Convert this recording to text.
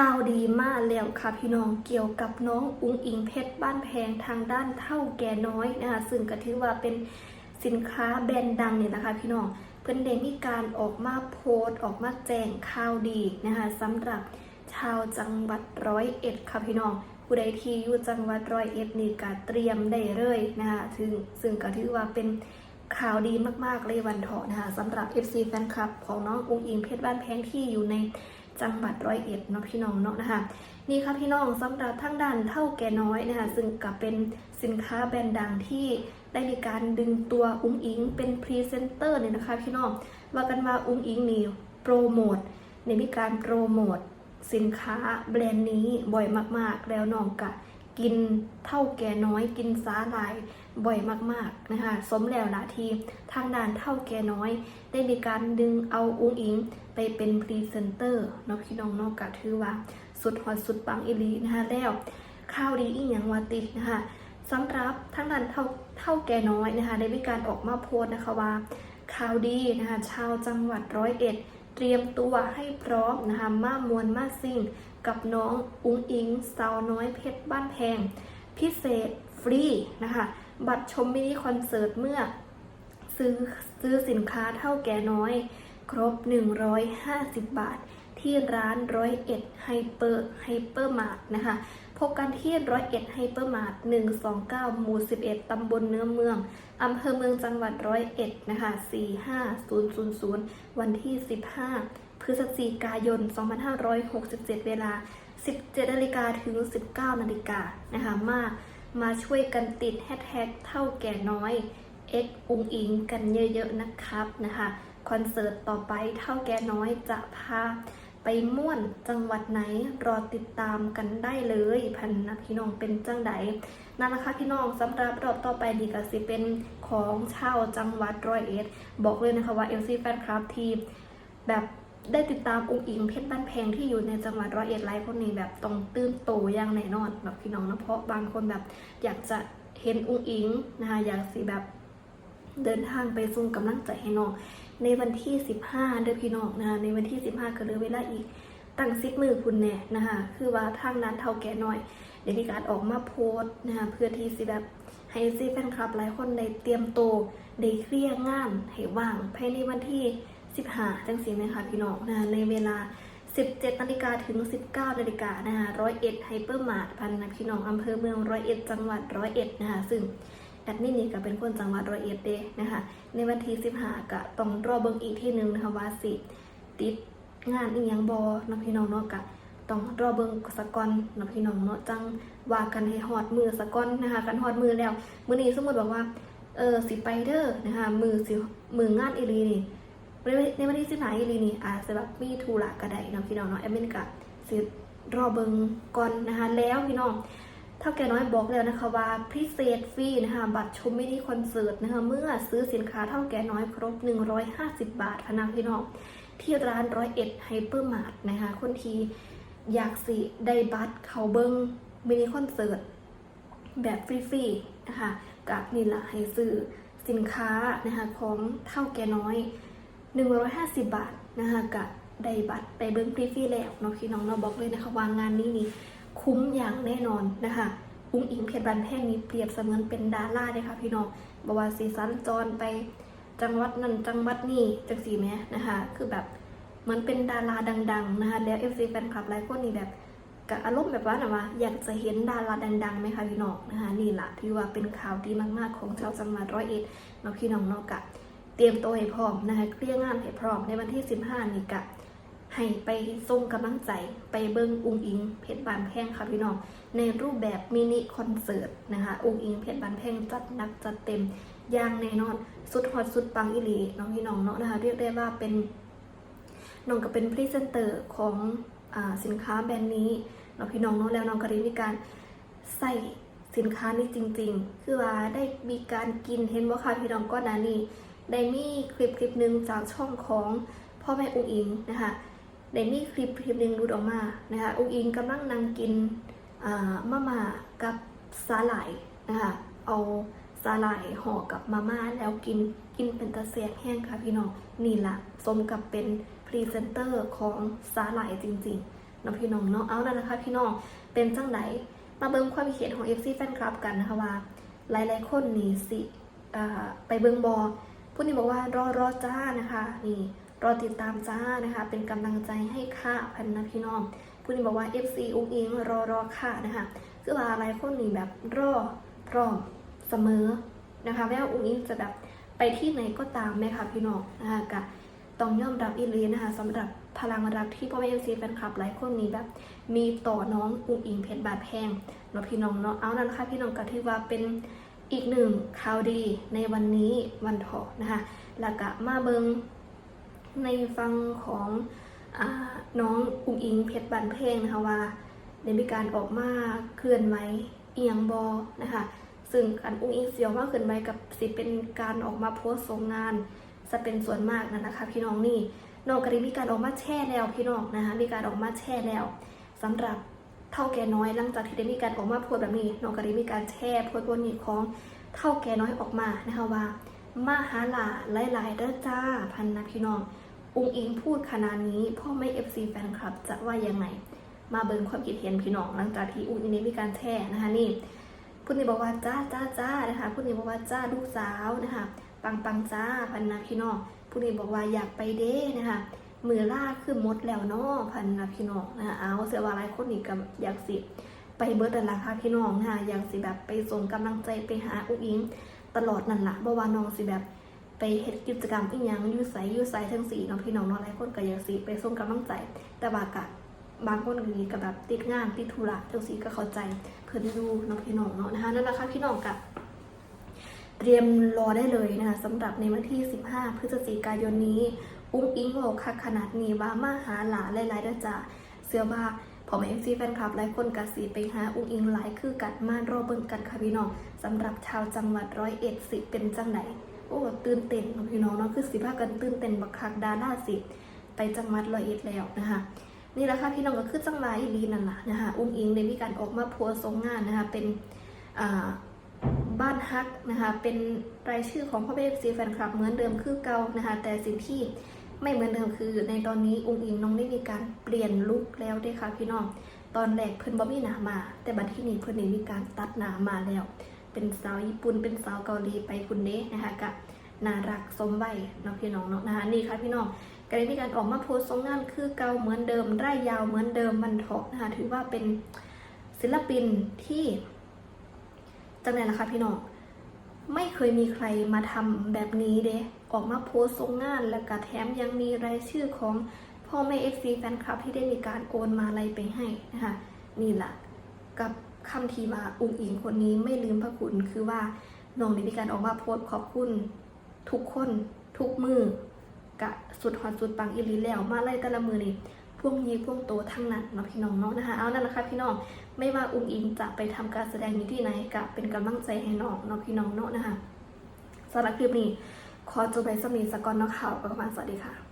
ข่าวดีมากแล้วค่ะพี่น้องเกี่ยวกับน้องอุ้งอิงเพชรบ้านแพงทางด้านเท่าแก่น้อยนะคะซึ่งก็ถือว่าเป็นสินค้าแบรนด์ดังเนี่ยนะคะ พี่น้องเพื่อนเดมีการออกมาโพสต์ออกมาแจ้งข่าวดีนะคะสำหรับชาวจังหวัดร้อยเอ็ดค่ะพี่น้องผู้ใดที่อยู่จังหวัดร้อยเอ็ดนี่ก็เตรียมได้เลยนะคะซึ่งซึ่งก็ถือว่าเป็นข่าวดีมากๆเลยวันเถาะนะคะสำหรับ FC แฟนคลับของน้องอุ้งอิงเพชรบ้านแพงที่อยู่ใน จังหวัดร้อยเอ็ดเนาะพี่น้องเนาะนะคะนี่ค่ะพี่น้องสำหรับทั้งด้านเท่าแก่น้อยนะคะซึ่งกับเป็นสินค้าแบรนด์ดังที่ได้มีการดึงตัวอุ้งอิงเป็นพรีเซนเตอร์เนี่ยนะคะพี่น้องว่ากันว่าอุ้งอิงนี่โปรโมทในมีการโปรโมทสินค้าแบรนด์นี้บ่อยมากๆ แล้วน้องกะ กินเท่าแก่น้อย กินสาหร่ายบ่อยมากๆนะคะสมแล้วนะทีทางด้านเท่าแก่น้อย ได้มีการดึงเอาอุ้งอิงไปเป็นพรีเซนเตอร์เนาะพี่น้องนอกกะถือว่า สุดฮอตสุดปังอีลีนะคะแล้วข่าวดีอีกอย่างวาติดนะคะสำหรับทั้งนั้นเท่าเท่าแก่น้อยนะคะได้มีการออกมาโพสต์นะคะว่าข่าวดีนะคะชาวจังหวัดร้อยเอ็ดเตรียมตัวให้พร้อมนะคะมามวนมาซิ่ง กับน้องอุ้งอิงสาวน้อยเพชรบ้านแพง พิเศษฟรีนะคะ บัตรชมมินิคอนเสิร์ตเมื่อ ซื้อซื้อสินค้าเท่าแก่น้อย ครบ 150 บาท ที่ร้านร้อยเอ็ดไฮเปอร์ไฮเปอร์มาร์ทนะคะพบกันที่ร้อยเอ็ดไฮเปอร์มาร์ท129หมู่11ตำบลเนื้อเมือง อำเภอเมืองจังหวัดร้อยเอ็ดนะคะ45000วันที่15 พฤศจิกายน 2567 เวลา 17นาฬิกาถึง 19นาฬิกานะคะมามาช่วยกันติดแฮชแท็กเท่าแก่น้อย X อุงอิงกันเยอะๆนะครับนะคะคอนเสิร์ตต่อไปเท่าแก่น้อยจะพาไปม่วนจังหวัดไหนรอติดตามกันได้เลยพันนะพี่น้องเป็นจังใดนั่นแหละค่ะพี่น้องสำหรับรอบต่อไปดีก็สิเป็นของชาวจังหวัดร้อยเอ็ดบอกเลยนะคะว่าเอลซี่แฟนคลับทีมแบบ ได้ติดตามองค์อิงเพชรบ้านแพงที่อยู่ในจังหวัดร้อยเอ็ดไลฟ์คนนี้แบบต้องตื่นโตอย่างแน่นอนแบบพี่น้องนะเพราะบางคนแบบอยากจะเห็นองค์อิงนะคะอยากสิแบบเดินทางไปส่งกำลังใจให้น้องในวันที่ 15เดือพี่น้องนะคะในวันที่ 15ก็เหลือเวลาอีกตั้งซิปมือคุณแน่นะคะคือว่าทางนั้นเท่าแก่น้อยเดี๋ยวมีการออกมาโพสต์นะคะเพื่อที่สิแบบให้ซีแฟนคลับหลายคนได้เตรียมโตได้เคลียร์งานให้ว่างภายในวันที่ 15 จังสีไหมคะพี่น้องนะในเวลา 17นาฬิกาถึง 19นาฬิกานะคะร้อยเอ็ดไฮเปอร์มาร์ทพันนะพี่น้องอำเภอเมืองร้อยเอ็ดจังหวัดร้อยเอ็ดนะคะซึ่งแอดมินนี่ก็เป็นคนจังหวัดร้อยเอ็ดเด้นะคะในวันที่15ก็ต้องรอเบิ่งอีกที่หนึ่งนะคะว่าสิติดงานอีหยังบอนะพี่น้องเนาะก็ต้องรอเบิ่งสะก่อนนะพี่น้องเนาะจังว่ากันให้ฮอดมือสะก่อนนะคะกันฮอดมือแล้วมื้อนี้สมมติบอกว่าเออสิไปเด้อนะคะมือสิมืองานอีหลีนี่ ในวันในวันที่15อีหลีนี่อาจจะแบบมีธุระก็ได้เนาะพี่น้องเนาะแอดมินก็สิรอเบิงก่อนนะคะแล้วพี่น้องเท่าแก่น้อยบอกแล้วนะคะว่าพิเศษฟรีนะคะบัตรชมมินิคอนเสิร์ตนะคะเมื่อซื้อสินค้าเท่าแก่น้อยครบ 150 บาทพะนักพี่น้องที่ร้านร้อยเอ็ดไฮเปอร์มาร์ทนะคะคนที่อยากสิได้บัตรเขาเบิงมินิคอนเสิร์ตแบบฟรีๆนะคะกับนี่ละให้ซื้อสินค้านะคะของเท่าแก่น้อย 150 บาทนะคะกับได้บัตรไปเบิ้งฟรีๆแล้วเนาะพี่น้องเราบอกเลยนะคะว่างานนี้นี่คุ้มอย่างแน่นอนนะคะอุ้งอิงเพชรบันแพงนี้เปรียบเสมือนเป็นดาราเลยค่ะพี่น้องบว่าสีสันจรไปจังหวัดนั้นจังหวัดนี้จังสีแม่นะคะคือแบบเหมือนเป็นดาราดัง ๆนะคะแล้วเอฟซีแฟนคลับหลายคนนี่แบบกับอารมณ์แบบว่านะว่าอยากจะเห็นดาราดังๆไหมคะพี่น้องนะคะนี่แหละที่ว่าเป็นข่าวดีมากๆของชาวจังหวัดร้อยเอ็ดเนาะพี่น้องเนาะกะ เตรียมตัวให้พร้อมนะคะเคลียร์งานให้พร้อมในวันที่ 15 นี่กะให้ไปส่งกำลังใจไปเบิ้งอุงอิงเพชรบานแพงค่ะพี่น้อง ในรูปแบบมินิคอนเสิร์ตนะคะอุงอิงเพชรบานแพงจัดนักจัดเต็มอย่างแน่นอน สุดฮอตสุดปังอิลีน้องพี่น้องเนาะนะคะเรียกได้ว่าเป็นน้องก็เป็นพรีเซนเตอร์ของอสินค้าแบรนด์นี้น้องพี่น้องเนาะแล้วน้องก็ได้มีการใส่สินค้านี้จริง ๆ คือว่าได้มีการกินเห็นว่าค่ะพี่น้องก้อนานี้ ได้มีคลิปคลิปหนึ่งจากช่องของพ่อแม่อุงอิงนะคะได้มีคลิปคลิปหนึ่งรุดออกมานะคะอุ้งอิงกำลังนั่งกินมาม่ากับสาหร่ายนะคะเอาสาหร่ายห่อกับมาม่าแล้วกินกินเป็นตะเสียแห้งค่ะพี่น้องนี่ละสมกับเป็นพรีเซนเตอร์ของสาหร่ายจริงๆนะพี่น้องเนาะเอานั่นนะคะพี่น้องเป็นจังไหนมาเบิ่งความคิดเห็นของ FC แฟนคลับกันนะคะว่า หลายๆคนนี่สิไปเบิ่งบอ ผู้นี้บอกว่ารอรอจ้านะคะ นี่รอติดตามจ้านะคะ เป็นกำลังใจให้ค่ะพันนะพี่น้องผู้นี้บอกว่า FC อุ้งอิงรอรอค่ะนะคะคือว่าหลายคนนี่แบบรอพร้อมเสมอนะคะแม้ว่าอุ้งอิงจะแบบไปที่ไหนก็ตามไหมคะพี่น้องนะคะกะต้องยอมรับอีหลีนะคะสำหรับพลังรักที่พ่อแม่ FC แฟนคลับหลายคนนี้แบบ มีต่อน้องอุ้งอิงเพชรบาดแพงเนาะพี่น้องเนาะเอานั่นค่ะพี่น้องก็ถือว่าเป็น อีกหนึ่งข่าวดีในวันนี้วันเถาะนะคะแล้วก็มาเบิงในฟังของอน้องอุ้งอิงเพชรบานเพลงนะคะว่าได้มีการออกมาเคลื่อนไหวเอียงบอนะคะซึ่งการอุ้งอิงเสียวว่าเคลื่อนไหวกับสิเป็นการออกมาโพสต์ส่งงานจะเป็นส่วนมากนั่นะคะพี่น้องนี่น้องก็ได้มีการออกมาแช่แล้วพี่น้องนะคะมีการออกมาแช่แล้วสำหรับ เท่าแก่น้อยหลังจากที่ได้มีการออกมาโพสต์แบบนี้น้องก็ได้มีการแชร์โพสต์บนนี้ของเท่าแก่น้อยออกมานะคะว่ามาหาลาหลายๆเด้อจ้าพันนะพี่น้องอุ้งอิงพูดขนาดนี้พ่อไม่เอฟซีแฟนคลับจะว่ายังไง มาเบิ่งความคิดเห็นพี่น้องหลังจากที่อุ้งอิงได้มีการแชร์นะคะนี่พูดนี้บอกว่าจ้าจ้าจ้านะคะพูดนี้บอกว่าจ้าลูกสาวนะคะปังปังจ้าพันนะพี่น้องพูดนี้บอกว่าอยากไปเด้นะคะ มือล่าคือมดแล้วเนาะพันนะพี่น้องนะคะเอาเสียว่าหลายคนนี่ก็อยากสิไปเบิร์ดนั่นละค่ะพี่น้องนะคะอยากสิแบบไปส่งกำลังใจไปหาอุ้งอิงตลอดนั่นละบ่ว่าน้องสิแบบไปเฮ็ดกิจกรรมอีหยังอยู่ไสอยู่ไสทั้งสี่เนาะพี่น้องเนาะหลายคนก็อยากสิไปส่งกำลังใจ แต่ว่ากะบางคนก็มีก็แบบติดงานติดธุระจังซี่ก็เข้าใจเพิ่นอยู่เนาะพี่น้องเนาะนะคะนั่นแหละค่ะพี่น้องกะเตรียมรอได้เลยนะคะสำหรับในวันที่ 15 พฤศจิกายนนี้ อุ้งอิงบอกค่ะขนาดนี้ว่ามาหาหลานหลายๆเด้อจ้าเสื้อว่าพอมาเอฟซีแฟนคลับหลายคนกะสีไปหาอุ้งอิงหลายคือกัดมารอเบิ่งกันค่ะพี่น้องสำหรับชาวจังหวัดร้อยเอ็ดสิเป็นจังไหนโอ้ตื่นเต้นพี่น้องเนาะคือสิพากันตื่นเต้นบักคักดาราสิไปจังหวัดร้อยเอ็ดแล้วนะคะนี่แหละค่ะพี่น้องก็คือจังไรลีนั่นแหละนะคะอุ้งอิงได้มีการออกมาโพสต์ทรงงานนะคะเป็นบ้านฮักนะคะเป็นรายชื่อของพ่อเบฟซีแฟนคลับเหมือนเดิมคือเก่านะคะแต่สิ่งที่ ไม่เหมือนเดิมคือ ในตอนนี้องค์อิงน้องได้มีการเปลี่ยนลุคแล้วด้วยค่ะพี่น้อง ตอนแรกเพิ่นบ่มีหนามา แต่บัดที่นี้เพิ่นนี่มีการตัดหนามาแล้ว เป็นสาวญี่ปุ่นเป็นสาวเกาหลีไปคุณเด้นะคะกะน่ารักสมวัยเนาะพี่น้องเนาะนะคะนี่ค่ะพี่น้องก็ได้มีการออกมาโพสต์ทรงงานคือเก่าเหมือนเดิมไร่ยาวเหมือนเดิมมันเถาะนะคะถือว่าเป็นศิลปินที่จังไหนล่ะคะพี่น้องไม่เคยมีใครมาทำแบบนี้เด้ ออกมาโพสต์ทรงงาน และกะแถมยังมีรายชื่อของพ่อแม่เอฟซีแฟนคลับที่ได้มีการโอนมาอะไรไปให้นะคะนี่แหละกับคำทีว่าอุ้งอิงคนนี้ไม่ลืมพระคุณคือว่าน้องได้มีการออกมาโพสต์ขอบคุณ ทุกคนทุกมือกะสุดฮอตสุดปังอีหลีแล้วมาไล่แต่ละมือนี่พวกยีพวกโตทั้งนั้นเนาะพี่น้องเนาะนะคะเอานั่นแหละค่ะพี่น้องไม่ว่าอุ้งอิงจะไปทำการแสดงอยู่ที่ไหนกะเป็นกำลังใจให้น้องเน้องพี่น้องเนาะนะคะสำหรับคลิปนี้ ขอจบไปสมีสกอนนักข่าวประมาณสวัสดีค่ะ